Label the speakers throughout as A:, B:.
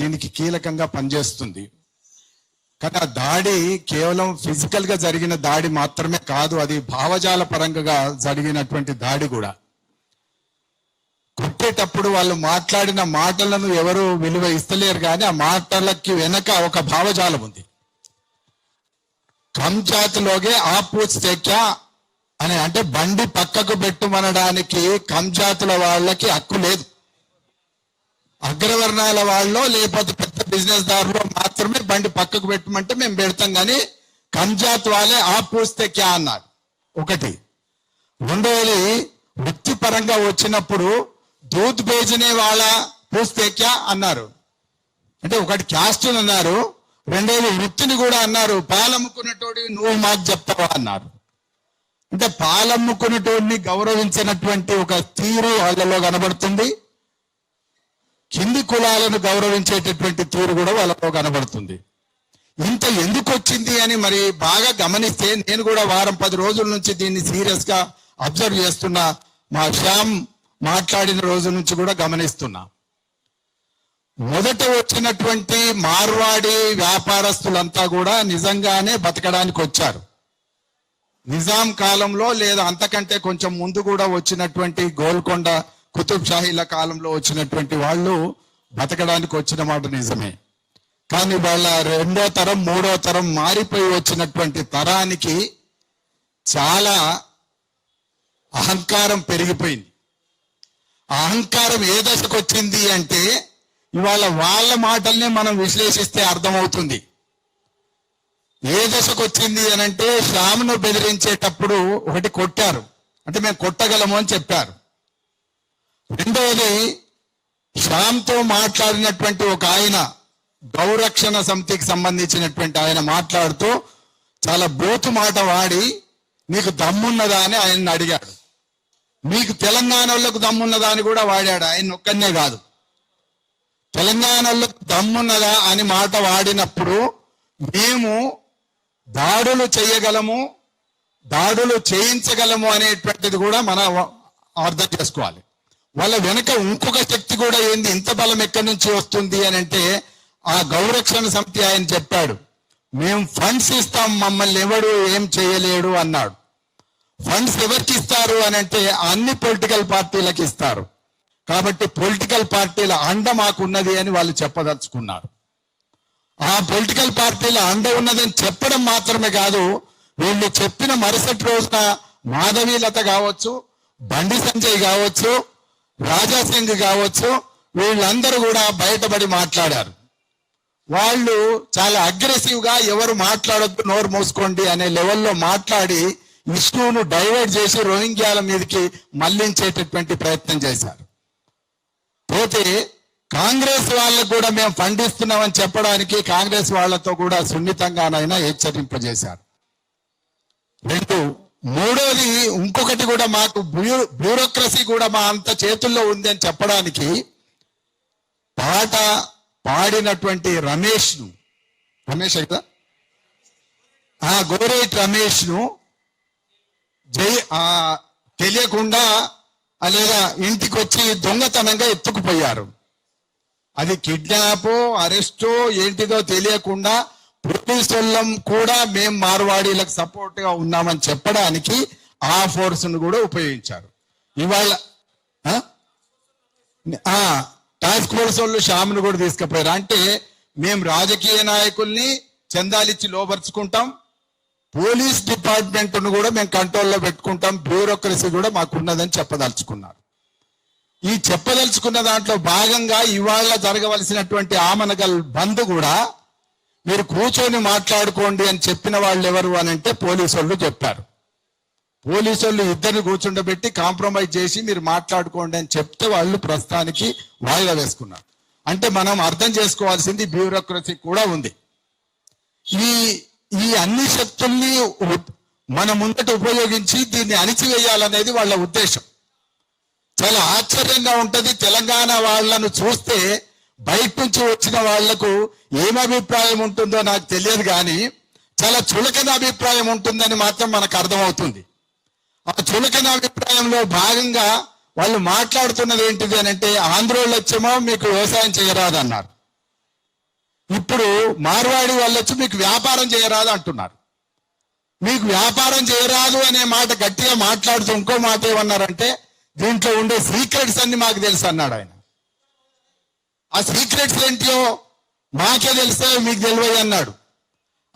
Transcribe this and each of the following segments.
A: దీనికి కీలకంగా పనిచేస్తుంది. కానీ ఆ దాడి కేవలం ఫిజికల్గా జరిగిన దాడి మాత్రమే కాదు అది భావజాల పరంగా జరిగినటువంటి దాడి కూడా. కొట్టేటప్పుడు వాళ్ళు మాట్లాడిన మాటలను ఎవరు విలువ ఇస్తలేరు కానీ ఆ మాటలకి వెనక ఒక భావజాలం ఉంది. కమ్ జాతిలోగే ఆపూస్తేక్య అని అంటే బండి పక్కకు పెట్టుమనడానికి కంజాతుల వాళ్ళకి హక్కు లేదు. అగ్రవర్ణాల వాళ్ళు లేకపోతే పెద్ద బిజినెస్ దారులు మాత్రమే బండి పక్కకు పెట్టమంటే మేము పెడతాం కానీ కంజాత్ వాళ్ళే ఆ పూస్తే క్యా అన్నారు. ఒకటి. రెండవది వృత్తిపరంగా వచ్చినప్పుడు దూత్ బేజనే వాళ్ళ పూస్తే క్యా అన్నారు. అంటే ఒకటి క్యాస్ట్ అన్నారు రెండవది వృత్తిని కూడా అన్నారు పాలమ్ముకున్నటోడి నువ్వు మాకు చెప్తావా అన్నారు. అంటే పాలమ్ముకున్నటోడిని గౌరవించినటువంటి ఒక తీరు వాళ్ళలో కనబడుతుంది. కులాలను గౌరవించేటటువంటి తీరు కూడా వాళ్ళలో కనబడుతుంది. ఇంత ఎందుకు వచ్చింది అని మరి బాగా గమనిస్తే నేను కూడా వారం పది రోజుల నుంచి దీన్ని సీరియస్గా అబ్జర్వ్ చేస్తున్నా. మా శ్యామ్ మాట్లాడిన రోజు నుంచి కూడా గమనిస్తున్నా. మొదట వచ్చినటువంటి మార్వాడి వ్యాపారస్తులంతా కూడా నిజంగానే బతకడానికి వచ్చారు. నిజాం కాలంలో లేదా అంతకంటే కొంచెం ముందు కూడా వచ్చినటువంటి గోల్కొండ కుతుబ్ షాహీల కాలంలో వచ్చినటువంటి వాళ్ళు బతకడానికి వచ్చిన మాట నిజమే. కానీ వాళ్ళ రెండో తరం మూడో తరం మారిపోయి వచ్చినటువంటి తరానికి చాలా అహంకారం పెరిగిపోయింది. అహంకారం ఏ దశకు వచ్చింది అంటే ఇవాళ వాళ్ళ మాటల్ని మనం విశ్లేషిస్తే అర్థమవుతుంది. ఏ దశకు వచ్చింది అని అంటే శ్యామును బెదిరించేటప్పుడు ఒకటి కొట్టారు. అంటే మేము కొట్టగలము అని చెప్పారు. రెండవది శ్యామ్తో మాట్లాడినటువంటి ఒక ఆయన గౌరక్షణ సమితికి సంబంధించినటువంటి ఆయన మాట్లాడుతూ చాలా బోతు మాట వాడి నీకు దమ్మున్నదా? అని ఆయన్ని అడిగాడు. మీకు తెలంగాణలోకి దమ్మున్నదా? అని కూడా వాడాడు. ఆయన ఒక్కనే కాదు. తెలంగాణలకు దమ్మున్నదా? అని మాట వాడినప్పుడు మేము దాడులు చేయగలము దాడులు చేయించగలము అనేటువంటిది కూడా మన అర్థం చేసుకోవాలి. వాళ్ళ వెనక ఇంకొక శక్తి కూడా ఏంది? ఇంత బలం ఎక్కడి నుంచి వస్తుంది అని అంటే ఆ గౌరక్షణ సమితి ఆయన చెప్పాడు. మేము ఫండ్స్ ఇస్తాం మమ్మల్ని ఎవడు ఏం చేయలేడు అన్నాడు. ఫండ్స్ ఎవరికి ఇస్తారు అని అంటే అన్ని పొలిటికల్ పార్టీలకు ఇస్తారు. కాబట్టి పొలిటికల్ పార్టీల అండ మాకున్నది అని వాళ్ళు చెప్పదలుచుకున్నారు. ఆ పొలిటికల్ పార్టీల అండ ఉన్నదని చెప్పడం మాత్రమే కాదు వీళ్ళు చెప్పిన మరుసటి రోజున మాధవీలత కావచ్చు బండి సంజయ్ కావచ్చు రాజాసింగ్ కావచ్చు వీళ్ళందరూ కూడా బయటపడి మాట్లాడారు. వాళ్ళు చాలా అగ్రెసివ్గా ఎవరు మాట్లాడొద్దు నోరు మూసుకోండి అనే లెవెల్లో మాట్లాడి విష్ణువును డైవర్ట్ చేసి రోహింగ్యాల మీదకి మళ్ళించేటటువంటి ప్రయత్నం చేశారు. పోతే కాంగ్రెస్ వాళ్ళకు కూడా మేము ఫండ్ ఇస్తున్నామని చెప్పడానికి కాంగ్రెస్ వాళ్ళతో కూడా సున్నితంగానైనా హెచ్చరింపజేశారు. రెండు మూడోది ఇంకొకటి కూడా మాకు బ్యూరోక్రసీ కూడా మా అంత చేతుల్లో ఉంది అని చెప్పడానికి పాట పాడినటువంటి రమేష్ను రమేష్ అయితే ఆ గోరేట్ రమేష్ను జై ఆ తెలియకుండా లేదా ఇంటికి వచ్చి దొంగతనంగా ఎత్తుకుపోయారు. అది కిడ్నాప్ అరెస్టో ఏంటిదో తెలియకుండా పోలీసు వాళ్ళం కూడా మేము మార్వాడీలకు సపోర్ట్గా ఉన్నామని చెప్పడానికి ఆ ఫోర్స్ను కూడా ఉపయోగించారు. ఇవాళ టాస్క్ ఫోర్స్ వాళ్ళు షామ్ను కూడా తీసుకుపోయారు. అంటే మేము రాజకీయ నాయకుల్ని చందాలిచ్చి లోపరుచుకుంటాం. పోలీస్ డిపార్ట్మెంట్ను కూడా మేము కంట్రోల్లో పెట్టుకుంటాం. బ్యూరోక్రసీ కూడా మాకు ఉన్నదని చెప్పదలుచుకున్నారు. ఈ చెప్పదలుచుకున్న దాంట్లో భాగంగా ఇవాళ జరగవలసినటువంటి ఆమనగల్ బంద్ కూడా మీరు కూర్చొని మాట్లాడుకోండి అని చెప్పిన వాళ్ళు ఎవరు అని అంటే పోలీసు వాళ్ళు చెప్పారు. పోలీసు వాళ్ళు ఇద్దరిని కూర్చుండబెట్టి కాంప్రమైజ్ చేసి మీరు మాట్లాడుకోండి అని చెప్తే వాళ్ళు ప్రస్తుతానికి వాయిదా వేసుకున్నారు. అంటే మనం అర్థం చేసుకోవాల్సింది బ్యూరోక్రసీ కూడా ఉంది. ఈ ఈ అన్ని శక్తుల్ని మన ముందట ఉపయోగించి దీన్ని అణిచివేయాలనేది వాళ్ళ ఉద్దేశం. చాలా ఆశ్చర్యంగా ఉంటది తెలంగాణ వాళ్ళను చూస్తే బయట నుంచి వచ్చిన వాళ్ళకు ఏం అభిప్రాయం ఉంటుందో నాకు తెలియదు కానీ చాలా చులకన అభిప్రాయం ఉంటుందని మాత్రం మనకు అర్థమవుతుంది. ఆ చులకన అభిప్రాయంలో భాగంగా వాళ్ళు మాట్లాడుతున్నది ఏంటిది అని అంటే ఆంధ్రోళ్ళు వచ్చేమో మీకు వ్యవసాయం చేయరాదన్నారు. ఇప్పుడు మార్వాడి వాళ్ళు వచ్చి మీకు వ్యాపారం చేయరాదు అంటున్నారు. మీకు వ్యాపారం చేయరాదు అనే మాట గట్టిగా మాట్లాడుతూ ఇంకో మాట ఏమన్నారంటే దీంట్లో ఉండే సీక్రెట్స్ అన్ని మాకు తెలుసు అన్నాడు ఆయన. ఆ సీక్రెట్స్ ఏంటో మాకే తెలిస్తే మీకు తెలియదు అన్నాడు.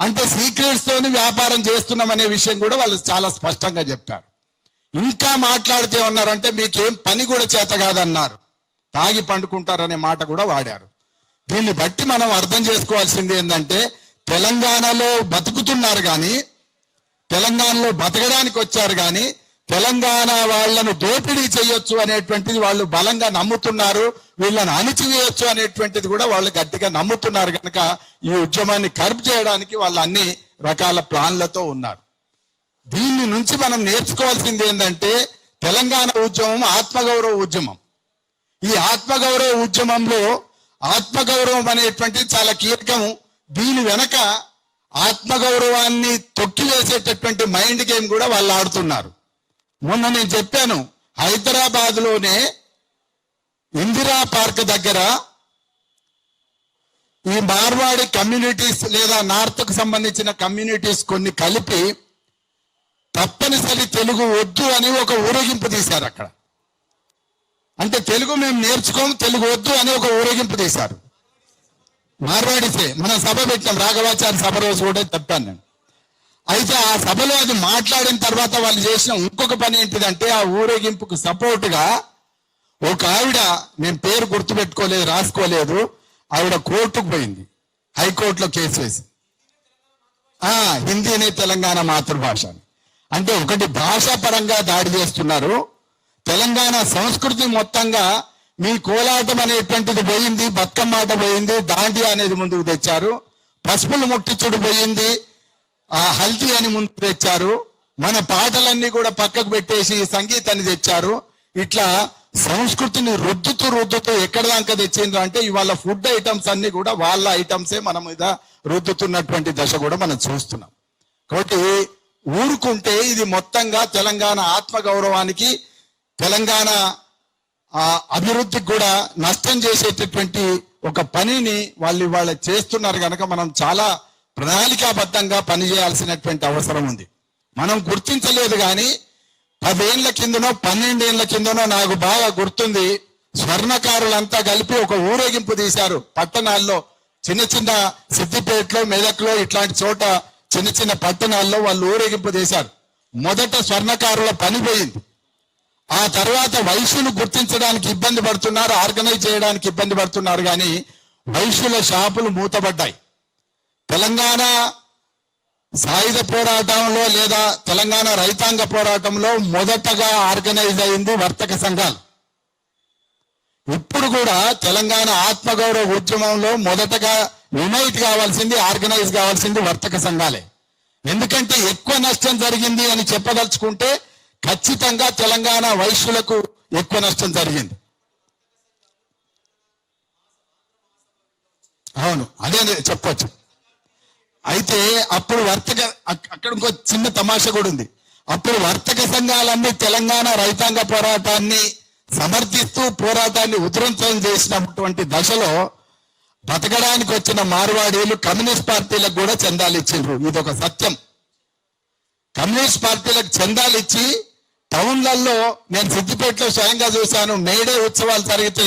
A: అంటే సీక్రెట్స్ తోని వ్యాపారం చేస్తున్నాం అనే విషయం కూడా వాళ్ళు చాలా స్పష్టంగా చెప్పారు. ఇంకా మాట్లాడితే ఉన్నారంటే మీకేం పని కూడా చేత కాదన్నారు. తాగి పండుకుంటారనే మాట కూడా వాడారు. దీన్ని బట్టి మనం అర్థం చేసుకోవాల్సింది ఏంటంటే తెలంగాణలో బతుకుతున్నారు కానీ తెలంగాణలో బతకడానికి వచ్చారు కానీ తెలంగాణ వాళ్ళను దోపిడీ చేయొచ్చు అనేటువంటిది వాళ్ళు బలంగా నమ్ముతున్నారు వీళ్ళని అణిచివేయొచ్చు అనేటువంటిది కూడా వాళ్ళు గట్టిగా నమ్ముతున్నారు కనుక ఈ ఉద్యమాన్ని కర్బ్ చేయడానికి వాళ్ళు అన్ని రకాల ప్లాన్లతో ఉన్నారు. దీని నుంచి మనం నేర్చుకోవాల్సింది ఏంటంటే తెలంగాణ ఉద్యమం ఆత్మగౌరవ ఉద్యమం. ఈ ఆత్మగౌరవ ఉద్యమంలో ఆత్మగౌరవం అనేటువంటిది చాలా కీలకం దీని వెనక ఆత్మగౌరవాన్ని తొక్కివేసేటటువంటి మైండ్ గేమ్ కూడా వాళ్ళు ఆడుతున్నారు. మొన్న నేను చెప్పాను హైదరాబాద్లోనే ఇందిరా పార్క్ దగ్గర ఈ మార్వాడి కమ్యూనిటీస్ లేదా నార్త్కు సంబంధించిన కమ్యూనిటీస్ కొన్ని కలిపి తప్పనిసరి తెలుగు వద్దు అని ఒక ఊరేగింపు తీశారు అక్కడ. అంటే తెలుగు మేము నేర్చుకోము తెలుగు వద్దు అని ఒక ఊరేగింపు తీశారు. మార్వాడిసే మనం సభ పెట్టాం రాఘవాచార్య సభ రోజు కూడా చెప్పాను నేను. అయితే ఆ సభలో అది మాట్లాడిన తర్వాత వాళ్ళు చేసిన ఇంకొక పని ఏంటిదంటే ఆ ఊరేగింపుకు సపోర్ట్గా ఒక ఆవిడ నేను పేరు గుర్తుపెట్టుకోలేదు రాసుకోలేదు ఆవిడ కోర్టుకు పోయింది. హైకోర్టులో కేసు వేసి హిందీనే తెలంగాణ మాతృభాష అంటే ఒకటి భాషాపరంగా దాడి చేస్తున్నారు. తెలంగాణ సంస్కృతి మొత్తంగా మీ కోలాటం అనేటువంటిది పోయింది బతుకమ్మ ఆట పోయింది దాండి అనేది ముందుకు తెచ్చారు. పసుపులు ముట్టించుడు పోయింది ఆ హల్దీ అని ముందు తెచ్చారు. మన పాటలన్నీ కూడా పక్కకు పెట్టేసి సంగీతాన్ని తెచ్చారు. ఇట్లా సంస్కృతిని రుద్దుతూ రుద్దుతూ ఎక్కడ దాకా తెచ్చిండ్రు అంటే ఇవాళ ఫుడ్ ఐటమ్స్ అన్ని కూడా వాళ్ళ ఐటమ్సే మన మీద రుద్దుతున్నటువంటి దశ కూడా మనం చూస్తున్నాం. కాబట్టి ఊరుకుంటే ఇది మొత్తంగా తెలంగాణ ఆత్మగౌరవానికి తెలంగాణ అభివృద్ధికి కూడా నష్టం చేసేటటువంటి ఒక పనిని వాళ్ళు ఇవాళ చేస్తున్నారు కనుక మనం చాలా ప్రణాళికాబద్ధంగా పనిచేయాల్సినటువంటి అవసరం ఉంది. మనం గుర్తించలేదు కానీ పదేళ్ళ కిందనో పన్నెండేళ్ళ కిందనో నాకు బాగా గుర్తుంది. స్వర్ణకారులంతా కలిపి ఒక ఊరేగింపు తీశారు. పట్టణాల్లో చిన్న చిన్న సిద్దిపేటలో మెదక్లో ఇట్లాంటి చోట చిన్న చిన్న పట్టణాల్లో వాళ్ళు ఊరేగింపు తీశారు. మొదట స్వర్ణకారుల పని పోయింది. ఆ తర్వాత వైశ్యులు గుర్తించడానికి ఇబ్బంది పడుతున్నారు ఆర్గనైజ్ చేయడానికి ఇబ్బంది పడుతున్నారు కానీ వైశ్యుల షాపులు మూతబడ్డాయి తెలంగాణ సాయుధ పోరాటంలో లేదా తెలంగాణ రైతాంగ పోరాటంలో మొదటగా ఆర్గనైజ్ అయింది వర్తక సంఘాలు. ఇప్పుడు కూడా తెలంగాణ ఆత్మగౌరవ ఉద్యమంలో మొదటగా యునైట్ కావాల్సింది ఆర్గనైజ్ కావాల్సింది వర్తక సంఘాలే. ఎందుకంటే ఎక్కువ నష్టం జరిగింది అని చెప్పదలుచుకుంటే ఖచ్చితంగా తెలంగాణ వైశ్యులకు ఎక్కువ నష్టం జరిగింది. అవును అదే చెప్పొచ్చు. అయితే అప్పుడు వర్తక అక్కడ ఇంకో చిన్న తమాష కూడా ఉంది. అప్పుడు వర్తక సంఘాలన్నీ తెలంగాణ రైతాంగ పోరాటాన్ని సమర్థిస్తూ పోరాటాన్ని ఉధృతం చేసినటువంటి దశలో బతకడానికి వచ్చిన మార్వాడీలు కమ్యూనిస్ట్ పార్టీలకు కూడా చందాలు ఇచ్చిండ్రు. ఇది ఒక సత్యం. కమ్యూనిస్ట్ పార్టీలకు చందాలు ఇచ్చి టౌన్లలో నేను సిద్దిపేటలో స్వయంగా చూశాను. మేడే ఉత్సవాలు జరిగితే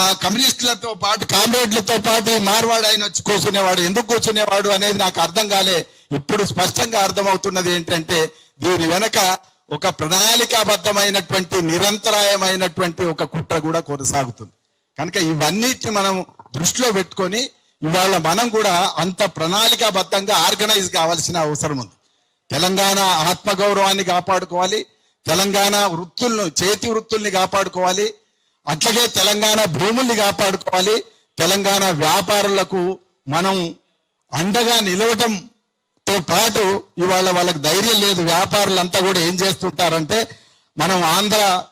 A: ఆ కమ్యూనిస్టులతో పాటు కామ్రేడ్లతో పాటు మార్వాడు ఆయన వచ్చి కూర్చునేవాడు ఎందుకు కూర్చునేవాడు అనేది నాకు అర్థం కాలే. ఇప్పుడు స్పష్టంగా అర్థమవుతున్నది ఏంటంటే దీని వెనక ఒక ప్రణాళికాబద్ధమైనటువంటి నిరంతరాయమైనటువంటి ఒక కుట్ర కూడా కొనసాగుతుంది. కనుక ఇవన్నిటిని మనం దృష్టిలో పెట్టుకొని ఇవాళ మనం కూడా అంత ప్రణాళికాబద్ధంగా ఆర్గనైజ్ కావాల్సిన అవసరం ఉంది. తెలంగాణ ఆత్మగౌరవాన్ని కాపాడుకోవాలి తెలంగాణ వృత్తులను చేతి వృత్తుల్ని కాపాడుకోవాలి అట్లాగే తెలంగాణ భూముల్ని కాపాడుకోవాలి. తెలంగాణ వ్యాపారులకు మనం అండగా నిలవటంతో పాటు ఇవాళ వాళ్ళకి ధైర్యం లేదు. వ్యాపారులంతా కూడా ఏం చేస్తుంటారంటే మనం ఆంధ్ర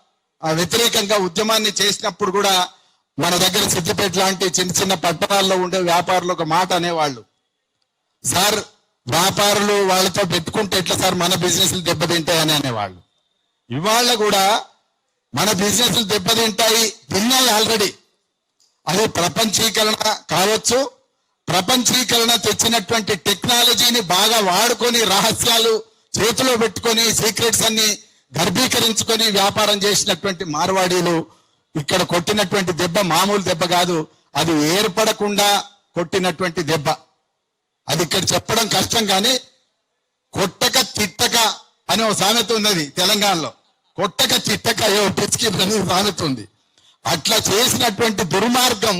A: వ్యతిరేకంగా ఉద్యమాన్ని చేసినప్పుడు కూడా మన దగ్గర సిద్దిపేట లాంటి చిన్న చిన్న పట్టణాల్లో ఉండే వ్యాపారులు ఒక మాట అనేవాళ్ళు. సార్ వ్యాపారులు వాళ్ళతో పెట్టుకుంటే ఎట్లా సార్ మన బిజినెస్లు దెబ్బతింటాయని అనేవాళ్ళు. ఇవాళ కూడా మన బిజినెస్లు దెబ్బతింటాయి తిన్నాయి ఆల్రెడీ అది ప్రపంచీకరణ కావచ్చు. ప్రపంచీకరణ తెచ్చినటువంటి టెక్నాలజీని బాగా వాడుకొని రహస్యాలు చేతిలో పెట్టుకొని సీక్రెట్స్ అన్ని గర్భీకరించుకొని వ్యాపారం చేసినటువంటి మార్వాడీలు ఇక్కడ కొట్టినటువంటి దెబ్బ మామూలు దెబ్బ కాదు. అది ఏర్పడకుండా కొట్టినటువంటి దెబ్బ. అది ఇక్కడ చెప్పడం కష్టం కానీ కొట్టక తిట్టక అనే ఒక సామెత ఉన్నది తెలంగాణలో. కొట్టక చిట్టక ఏ పిచ్చికి అనే అట్లా చేసినటువంటి దుర్మార్గం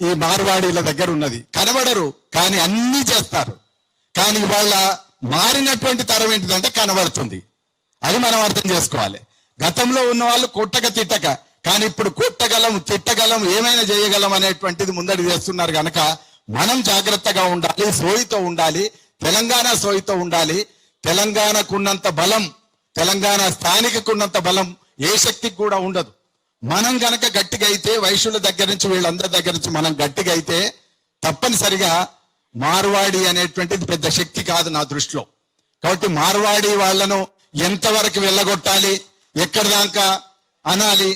A: ఈ మార్వాడీల దగ్గర ఉన్నది. కనబడరు కానీ అన్ని చేస్తారు. కానీ వాళ్ళ మారినటువంటి తరం ఏంటిదంటే కనబడుతుంది. అది మనం అర్థం చేసుకోవాలి. గతంలో ఉన్న వాళ్ళు కొట్టక తిట్టక కానీ ఇప్పుడు కొట్టగలం తిట్టగలం ఏమైనా చేయగలం అనేటువంటిది ముందడి చేస్తున్నారు కనుక మనం జాగ్రత్తగా ఉండాలి సోయితో ఉండాలి తెలంగాణ సోయితో ఉండాలి. తెలంగాణకున్నంత బలం తెలంగాణ స్థానికకున్నంత బలం ఏ శక్తికి కూడా ఉండదు. మనం గనక గట్టిగా అయితే వైశ్యుల దగ్గర నుంచి వీళ్ళందరి దగ్గర నుంచి మనం గట్టిగా అయితే తప్పనిసరిగా మార్వాడి అనేటువంటిది పెద్ద శక్తి కాదు నా దృష్టిలో. కాబట్టి మార్వాడి వాళ్ళను ఎంతవరకు వెళ్ళగొట్టాలి ఎక్కడి దాకా అనాలి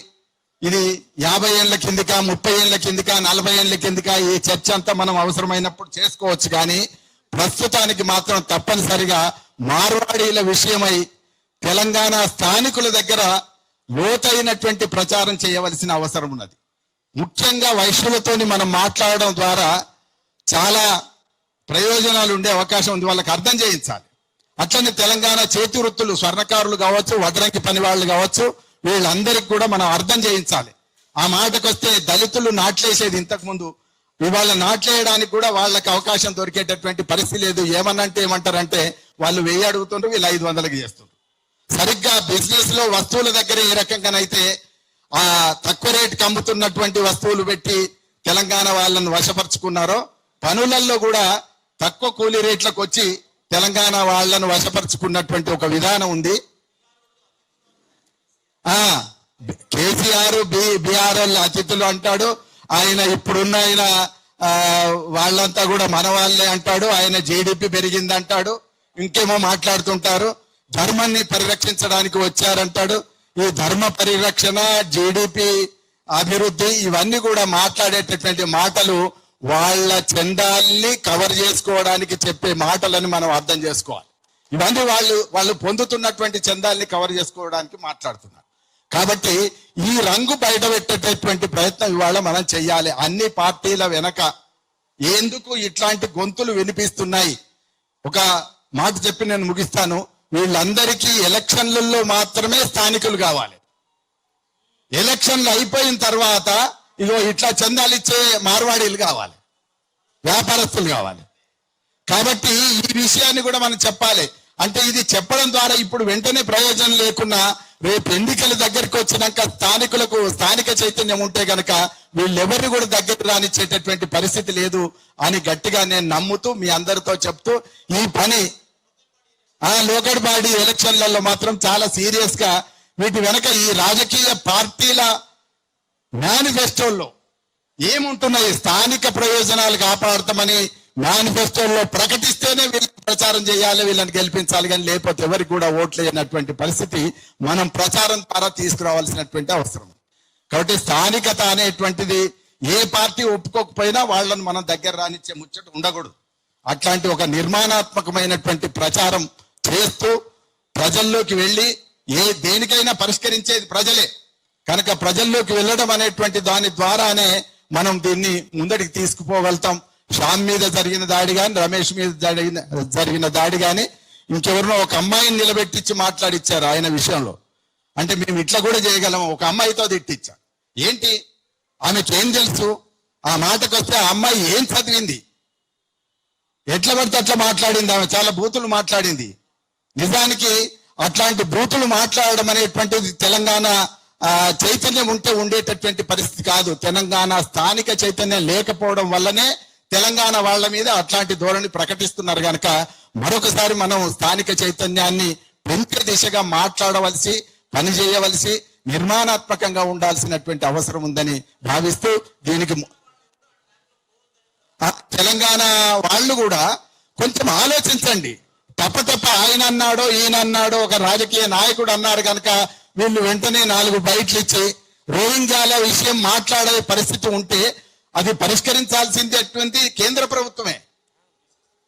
A: ఇది యాభై ఏళ్ళ కిందిక ముప్పై ఏళ్ళ కిందిక నలభై ఏళ్ళ కిందిక ఈ చర్చ అంతా మనం అవసరమైనప్పుడు చేసుకోవచ్చు కానీ ప్రస్తుతానికి మాత్రం తప్పనిసరిగా మార్వాడీల విషయమై తెలంగాణ స్థానికుల దగ్గర లోతైనటువంటి ప్రచారం చేయవలసిన అవసరం ఉన్నది. ముఖ్యంగా వైష్ణవులతోని మనం మాట్లాడడం ద్వారా చాలా ప్రయోజనాలు ఉండే అవకాశం ఉంది. వాళ్ళకి అర్థం చేయించాలి. అట్లనే తెలంగాణ చేతి వృత్తులు స్వర్ణకారులు కావచ్చు వడ్రంకి పని వాళ్ళు కావచ్చు వీళ్ళందరికీ కూడా మనం అర్థం చేయించాలి. ఆ మాటకు వస్తే దళితులు నాట్లేసేది ఇంతకు ముందు ఇవాళ నాట్లేయడానికి కూడా వాళ్ళకి అవకాశం దొరికేటటువంటి పరిస్థితి లేదు. ఏమన్నంటే ఏమంటారంటే వాళ్ళు వెయ్యి అడుగుతుండ్రు వీళ్ళు ఐదు వందలకి చేస్తుండ్రు. సరిగ్గా బిజినెస్లో వస్తువుల దగ్గర ఏ రకంగానైతే ఆ తక్కువ రేటుకి అమ్ముతున్నటువంటి వస్తువులు పెట్టి తెలంగాణ వాళ్ళను వశపరుచుకున్నారో పనులలో కూడా తక్కువ కూలీ రేట్లకు వచ్చి తెలంగాణ వాళ్ళను వశపరుచుకున్నటువంటి ఒక విధానం ఉంది. ఆ కేసీఆర్ బి బీఆర్ఎల్ అతిథులు అంటాడు. ఆయన ఇప్పుడున్న ఆయన వాళ్ళంతా కూడా మన వాళ్ళే అంటాడు. ఆయన జీడిపి పెరిగింది అంటాడు ఇంకేమో మాట్లాడుతుంటారు. ధర్మాన్ని పరిరక్షించడానికి వచ్చారంటాడు. ఈ ధర్మ పరిరక్షణ జీడిపి అభివృద్ధి ఇవన్నీ కూడా మాట్లాడేటటువంటి మాటలు వాళ్ళ చందాల్ని కవర్ చేసుకోవడానికి చెప్పే మాటలని మనం అర్థం చేసుకోవాలి. ఇవన్నీ వాళ్ళు వాళ్ళు పొందుతున్నటువంటి చందాల్ని కవర్ చేసుకోవడానికి మాట్లాడుతున్నారు. కాబట్టి ఈ రంగు బయట పెట్టేటటువంటి ప్రయత్నం ఇవాళ మనం చెయ్యాలి. అన్ని పార్టీల వెనక ఎందుకు ఇట్లాంటి గొంతులు వినిపిస్తున్నాయి? ఒక మాట చెప్పి నేను ముగిస్తాను. వీళ్ళందరికీ ఎలక్షన్లలో మాత్రమే స్థానికులు కావాలి. ఎలక్షన్లు అయిపోయిన తర్వాత ఇగో ఇట్లా చందాలు ఇచ్చే మార్వాడీలు కావాలి. వ్యాపారస్తులు కావాలి. కాబట్టి ఈ విషయాన్ని కూడా మనం చెప్పాలి. అంటే ఇది చెప్పడం ద్వారా ఇప్పుడు వెంటనే ప్రయోజనం లేకున్నా రేపు ఎన్నికల దగ్గరికి వచ్చినాక స్థానికులకు స్థానిక చైతన్యం ఉంటే గనక వీళ్ళెవరిని కూడా దగ్గర రానిచ్చేటటువంటి పరిస్థితి లేదు అని గట్టిగా నేను నమ్ముతూ మీ అందరితో చెప్తూ ఈ పని ఆ లోకల్ బాడీ ఎలక్షన్లలో మాత్రం చాలా సీరియస్గా వీటి వెనక ఈ రాజకీయ పార్టీల మేనిఫెస్టోల్లో ఏముంటున్నాయి? స్థానిక ప్రయోజనాలు కాపాడతామని మేనిఫెస్టోల్లో ప్రకటిస్తేనే వీళ్ళకి ప్రచారం చేయాలి వీళ్ళని గెలిపించాలి కానీ లేకపోతే ఎవరికి కూడా ఓట్లు వేయనటువంటి పరిస్థితి మనం ప్రచారం ద్వారా తీసుకురావాల్సినటువంటి అవసరం. కాబట్టి స్థానికత అనేటువంటిది ఏ పార్టీ ఒప్పుకోకపోయినా వాళ్ళని మనం దగ్గర రానిచ్చే ముచ్చట ఉండకూడదు. అట్లాంటి ఒక నిర్మాణాత్మకమైనటువంటి ప్రచారం చేస్తూ ప్రజల్లోకి వెళ్ళి ఏ దేనికైనా పరిష్కరించేది ప్రజలే. కనుక ప్రజల్లోకి వెళ్ళడం అనేటువంటి దాని ద్వారానే మనం దీన్ని ముందడికి తీసుకుపోగలుగుతాం. శ్యామ్ మీద జరిగిన దాడి కానీ రమేష్ మీద జరిగిన జరిగిన దాడి కానీ ఇంకెవరినో ఒక అమ్మాయిని నిలబెట్టించి మాట్లాడిచ్చారు ఆయన విషయంలో. అంటే మేము ఇట్లా కూడా చేయగలం ఒక అమ్మాయితో తిట్టించా ఏంటి? ఆమెకి ఏం తెలుసు? ఆ మాటకు వస్తే ఆ అమ్మాయి ఏం చదివింది? ఎట్లా పడితే అట్లా మాట్లాడింది ఆమె. చాలా బూతులు మాట్లాడింది. నిజానికి అట్లాంటి బూతులు మాట్లాడడం అనేటువంటిది తెలంగాణ చైతన్యం ఉంటే ఉండేటటువంటి పరిస్థితి కాదు. తెలంగాణ స్థానిక చైతన్యం లేకపోవడం వల్లనే తెలంగాణ వాళ్ళ మీద అట్లాంటి ధోరణి ప్రకటిస్తున్నారు కనుక మరొకసారి మనం స్థానిక చైతన్యాన్ని పెంచే దిశగా మాట్లాడవలసి పని చేయవలసి నిర్మాణాత్మకంగా ఉండాల్సినటువంటి అవసరం ఉందని భావిస్తూ దీనికి తెలంగాణ వాళ్ళు కూడా కొంచెం ఆలోచించండి. తప్ప తప్ప ఆయన అన్నాడో ఈయన అన్నాడో ఒక రాజకీయ నాయకుడు అన్నాడు కనుక వీళ్ళు వెంటనే నాలుగు బయట్లు ఇచ్చి రోహింగ్యాల విషయం మాట్లాడే పరిస్థితి ఉంటే అది పరిష్కరించాల్సిందేటువంటి కేంద్ర ప్రభుత్వమే.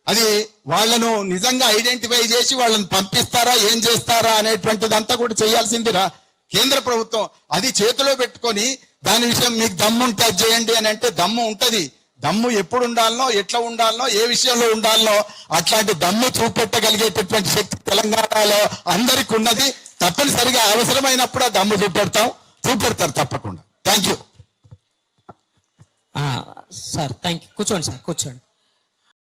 A: అది వాళ్ళను నిజంగా ఐడెంటిఫై చేసి వాళ్ళని పంపిస్తారా ఏం చేస్తారా అనేటువంటిదంతా కూడా చేయాల్సిందిరా కేంద్ర ప్రభుత్వం. అది చేతిలో పెట్టుకొని దాని విషయం మీకు దమ్ము ఉంటే అది చేయండి అని అంటే దమ్ము ఉంటది. దమ్ము ఎప్పుడు ఉండాలనో ఎట్లా ఉండాలనో ఏ విషయంలో ఉండాలనో అట్లాంటి దమ్ము చూపెట్టగలిగేటటువంటి శక్తి తెలంగాణలో అందరికి ఉన్నది తప్పనిసరిగా అవసరమైనప్పుడు ఆ దమ్ము చూపెడతాం. చూపెడతారు తప్పకుండా. Thank you
B: sir thank you కూర్చోండి సార్ కూర్చోండి.